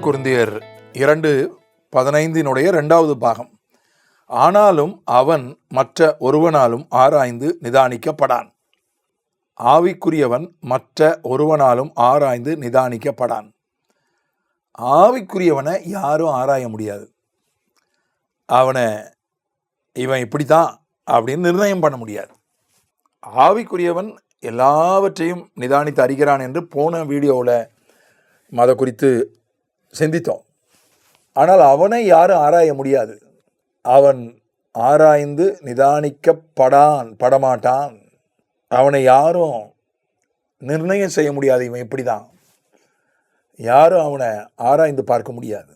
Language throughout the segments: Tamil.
குருந்தியர் இரண்டு பதினைந்தினுடைய இரண்டாவது பாகம். ஆனாலும் அவன் மற்ற ஒருவனாலும் ஆராய்ந்து நிதானிக்கப்படான். ஆவிக்குரியவன் மற்ற ஒருவனாலும் ஆராய்ந்து நிதானிக்கப்படான். ஆவிக்குரியவனை யாரும் ஆராய முடியாது. அவனை இவன் இப்படித்தான் அப்படின்னு நிர்ணயம் பண்ண முடியாது. ஆவிக்குரியவன் எல்லாவற்றையும் நிதானித்து அறிகிறான் என்று போன வீடியோவில் மத குறித்து சிந்தித்தோம். ஆனால் அவனை யாரும் ஆராய முடியாது. அவன் ஆராய்ந்து நிதானிக்கப்படான் படமாட்டான். அவனை யாரும் நிர்ணயம் செய்ய முடியாது. இவன் இப்படி தான் யாரும் அவனை ஆராய்ந்து பார்க்க முடியாது.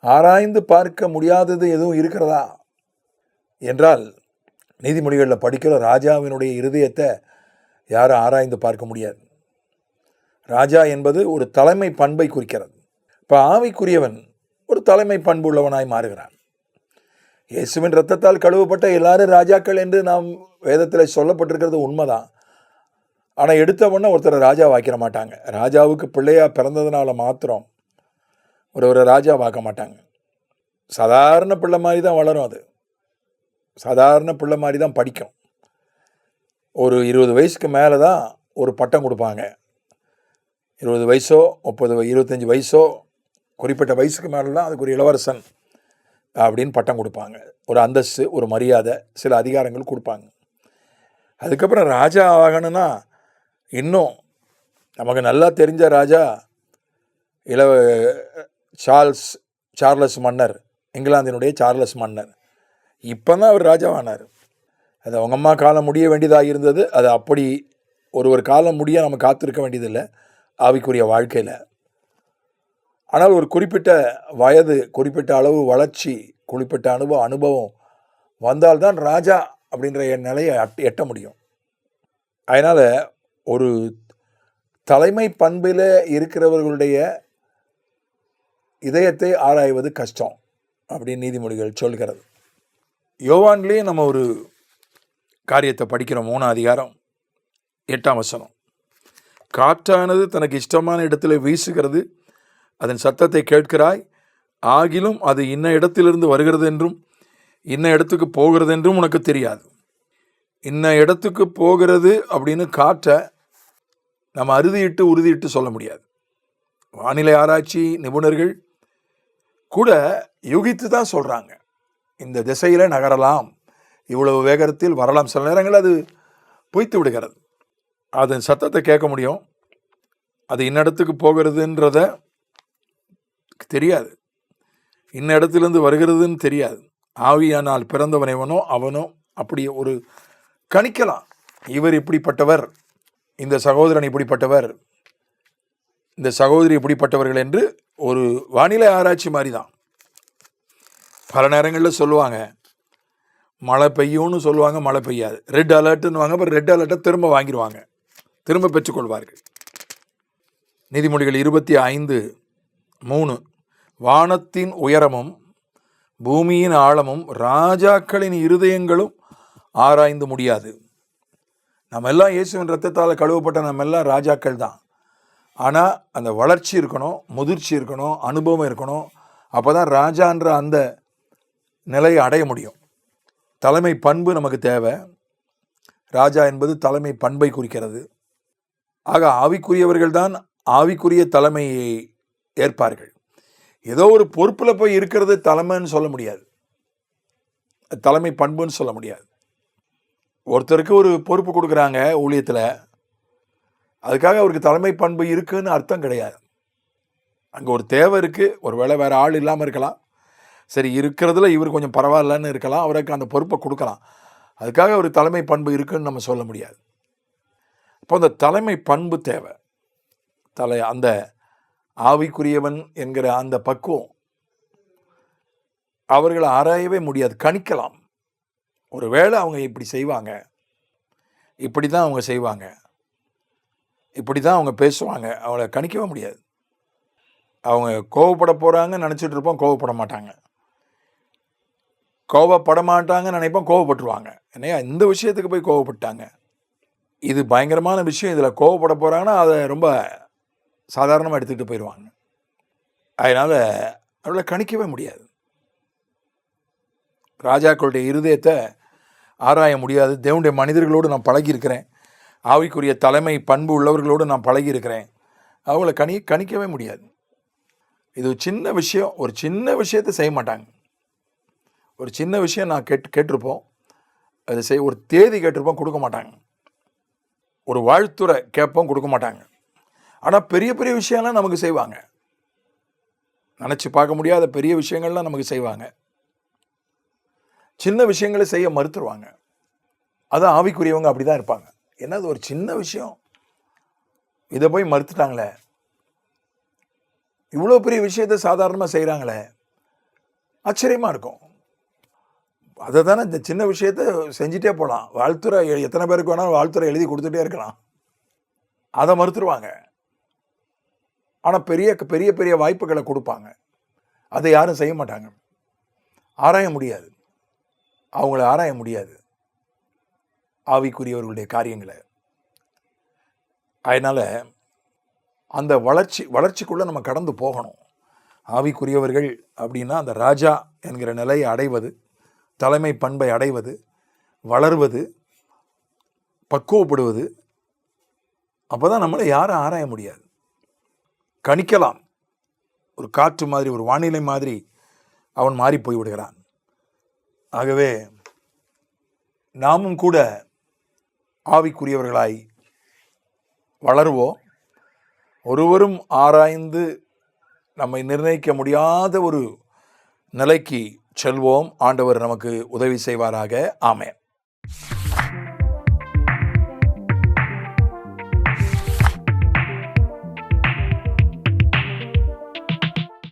ஆராய்ந்து பார்க்க முடியாதது எதுவும் இருக்கிறதா? என்றால் நீதிமொழிகளில் படிக்கிற ராஜாவினுடைய இருதயத்தை யாரும் ஆராய்ந்து பார்க்க முடியாது. ராஜா என்பது ஒரு தலைமை பண்பை குறிக்கிறது. இப்போ ஆவிக்குரியவன் ஒரு தலைமை பண்பு உள்ளவனாய் மாறுகிறான். இயேசுவின் ரத்தத்தால் கழுவப்பட்ட எல்லாரும் ராஜாக்கள் என்று நாம் வேதத்தில் சொல்லப்பட்டிருக்கிறது உண்மைதான். ஆனால் எடுத்த உடனே ஒருத்தரை ராஜா வாக்கிற மாட்டாங்க. ராஜாவுக்கு பிள்ளையாக பிறந்ததுனால மாத்திரம் ஒருவரை ராஜா வாக்க மாட்டாங்க. சாதாரண பிள்ளை மாதிரி தான் வளரும் அது. சாதாரண பிள்ளை மாதிரி தான் படிக்கும். ஒரு இருபது வயசுக்கு மேலே தான் ஒரு பட்டம் கொடுப்பாங்க. இருபது வயசோ முப்பது இருபத்தஞ்சி வயசோ குறிப்பிட்ட வயசுக்கு மேலே அதுக்கு ஒரு இளவரசன் அப்படின்னு பட்டம் கொடுப்பாங்க. ஒரு அந்தஸ்து ஒரு மரியாதை சில அதிகாரங்கள் கொடுப்பாங்க. அதுக்கப்புறம் ராஜா ஆகணும்னா இன்னும் நமக்கு நல்லா தெரிஞ்ச ராஜா இளவ சார்ல்ஸ் சார்லஸ் மன்னர் இங்கிலாந்தினுடைய சார்லஸ் மன்னர். இப்போ தான் அவர் ராஜாவானார். அது அவங்க அம்மா காலம் முடிய வேண்டியதாக இருந்தது அது அப்படி ஒரு ஒரு காலம் முடிய நம்ம காத்திருக்க வேண்டியதில்லை. ஆவிக்குரிய வாழ்க்கையில். ஆனால் ஒரு குறிப்பிட்ட வயது குறிப்பிட்ட அளவு வளர்ச்சி குறிப்பிட்ட அனுபவம் அனுபவம் வந்தால்தான் ராஜா அப்படின்ற நிலையை அட் எட்ட முடியும். அதனால் ஒரு தலைமை பண்பில் இருக்கிறவர்களுடைய இதயத்தை ஆராய்வது கஷ்டம் அப்படின்னு நீதிமொழிகள் சொல்கிறது. யோவான்லேயே நம்ம ஒரு காரியத்தை படிக்கிறோம் மூணு அதிகாரம் எட்டாம் வசனம். காற்றானது தனக்கு இஷ்டமான இடத்துல வீசுகிறது. அதன் சத்தத்தை கேட்கிறாய். ஆகிலும் அது இன்ன இடத்திலிருந்து வருகிறது என்றும் இன்ன இடத்துக்கு போகிறது என்றும் உனக்கு தெரியாது. இன்ன இடத்துக்கு போகிறது அப்படின்னு காற்றை நம்ம அறுதியிட்டு உறுதியிட்டு சொல்ல முடியாது. வானிலை ஆராய்ச்சி நிபுணர்கள் கூட யுகித்து தான் சொல்கிறாங்க இந்த திசையில் நகரலாம். இவ்வளவு வேகத்தில் வரலாம். சில நேரங்கள் அது பொய்த்து விடுகிறது. அதன் சத்தத்தை கேட்க முடியும். அது இன்னிடத்துக்கு போகிறதுன்றத தெரியாது. இன்ன இடத்துலேருந்து வருகிறதுன்னு தெரியாது. ஆவியானால் பிறந்தவனைவனோ அவனோ அப்படி ஒரு கணிக்கலாம். இவர் இப்படிப்பட்டவர் இந்த சகோதரன் இப்படிப்பட்டவர் இந்த சகோதரி இப்படிப்பட்டவர்கள் என்று ஒரு வானிலை ஆராய்ச்சி மாதிரி தான் பல நேரங்களில் சொல்லுவாங்க மழை பெய்யும்னு சொல்லுவாங்க மழை பெய்யாது. ரெட் அலர்ட்டுன்னு வாங்க அப்புறம் ரெட் அலர்ட்டை திரும்ப வாங்கிடுவாங்க திரும்ப பெற்றுக்கொள்வார்கள். நீதிமொழிகள் இருபத்தி ஐந்து மூணு. வானத்தின் உயரமும் பூமியின் ஆழமும் ராஜாக்களின் இருதயங்களும் ஆராய்ந்து முடியாது. நம்ம எல்லாம் இயேசுவின் ரத்தத்தால் கழுவப்பட்ட நம்ம எல்லாம் ராஜாக்கள் தான். ஆனால் அந்த வளர்ச்சி இருக்கணும் முதிர்ச்சி இருக்கணும் அனுபவம் இருக்கணும். அப்போ தான் ராஜான்ற அந்த நிலையை அடைய முடியும். தலைமை பண்பு நமக்கு தேவை. ராஜா என்பது தலைமை பண்பை குறிக்கிறது. ஆக ஆவிக்குரியவர்கள் தான் ஆவிக்குரிய தலைமையை ஏற்பார்கள். ஏதோ ஒரு பொறுப்பில் போய் இருக்கிறது தலைமைன்னு சொல்ல முடியாது. தலைமை பண்புன்னு சொல்ல முடியாது. ஒருத்தருக்கு ஒரு பொறுப்பு கொடுக்குறாங்க ஊழியத்தில். அதுக்காக அவருக்கு தலைமை பண்பு இருக்குன்னு அர்த்தம் கிடையாது. அங்கே ஒரு தேவை இருக்குது ஒரு வேளை வேறு ஆள் இல்லாமல் இருக்கலாம். சரி இருக்கிறதுல இவர் கொஞ்சம் பரவாயில்லன்னு இருக்கலாம். அவருக்கு அந்த பொறுப்பை கொடுக்கலாம். அதுக்காக ஒரு தலைமை பண்பு இருக்குன்னு நம்ம சொல்ல முடியாது. அப்போ அந்த தலைமை பண்பு தேவை. தலை அந்த ஆவிக்குரியவன் என்கிற அந்த பக்குவம் அவர்களை ஆராயவே முடியாது கணிக்கலாம். ஒருவேளை அவங்க இப்படி செய்வாங்க இப்படி தான் அவங்க செய்வாங்க இப்படி தான் அவங்க பேசுவாங்க அவங்கள கணிக்கவே முடியாது. அவங்க கோவப்பட போகிறாங்கன்னு நினச்சிட்டு இருப்போம் கோவப்பட மாட்டாங்க. கோவப்பட மாட்டாங்கன்னு நினைப்போம் கோவப்பட்டுருவாங்க. என்னையா இந்த விஷயத்துக்கு போய் கோவப்பட்டாங்க இது பயங்கரமான விஷயம். இதில் கோவப்பட போகிறாங்கன்னா அதை ரொம்ப சாதாரணமாக எடுத்துக்கிட்டு போயிடுவாங்க. அதனால் அவளை கணிக்கவே முடியாது. ராஜாக்களுடைய இருதயத்தை ஆராய முடியாது. தேவனுடைய மனிதர்களோடு நான் பழகியிருக்கிறேன். ஆவிக்குரிய தலைமை பண்பு உள்ளவர்களோடு நான் பழகியிருக்கிறேன். அவங்கள கணி கணிக்கவே முடியாது. இது ஒரு சின்ன விஷயம். ஒரு சின்ன விஷயத்தை செய்ய மாட்டாங்க. ஒரு சின்ன விஷயம் நான் கேட்டு கேட்டிருப்போம். அது செய் ஒரு தேதி கேட்டிருப்போம். கொடுக்க மாட்டாங்க. ஒரு வாழ்த்துறை கேட்போம் கொடுக்க மாட்டாங்க. ஆனால் பெரிய பெரிய விஷயம்லாம் நமக்கு செய்வாங்க. நினச்சி பார்க்க முடியாத பெரிய விஷயங்கள்லாம் நமக்கு செய்வாங்க. சின்ன விஷயங்களை செய்ய மறுத்துருவாங்க. அதான் ஆவிக்குரியவங்க அப்படி தான் இருப்பாங்க. அது ஒரு சின்ன விஷயம்? இதை போய் மறுத்துட்டாங்களே. இவ்வளோ பெரிய விஷயத்தை சாதாரணமாக செய்கிறாங்களே ஆச்சரியமாக இருக்கும். அதை தானே இந்த சின்ன விஷயத்த செஞ்சுட்டே போகலாம் வாழ்த்துறை எத்தனை பேருக்கு வேணாலும் வாழ்த்துறை எழுதி கொடுத்துட்டே இருக்கலாம். அதை மறுத்துருவாங்க. ஆனால் பெரிய பெரிய பெரிய வாய்ப்புகளை கொடுப்பாங்க. அதை யாரும் செய்ய மாட்டாங்க. ஆராய முடியாது. அவங்கள ஆராய முடியாது. ஆவிக்குரியவர்களுடைய காரியங்களை. அதனால் அந்த வளர்ச்சி வளர்ச்சிக்குள்ளே நம்ம கடந்து போகணும். ஆவிக்குரியவர்கள் அப்படின்னா அந்த ராஜா என்கிற நிலையை அடைவது தலைமை பண்பை அடைவது வளர்வது பக்குவப்படுவது அப்போ தான் நம்மளை யாரும் ஆராய முடியாது. கணிக்கலாம். ஒரு காற்று மாதிரி ஒரு வானிலை மாதிரி அவன் மாறி போய் விடுகிறான். ஆகவே நாமும் கூட ஆவிக்குரியவர்களாய் வளருவோம். ஒருவரும் ஆராய்ந்து நம்மை நிர்ணயிக்க முடியாத ஒரு நிலைக்கு செல்வோம். ஆண்டவர் நமக்கு உதவி செய்வாராக. ஆமேன்.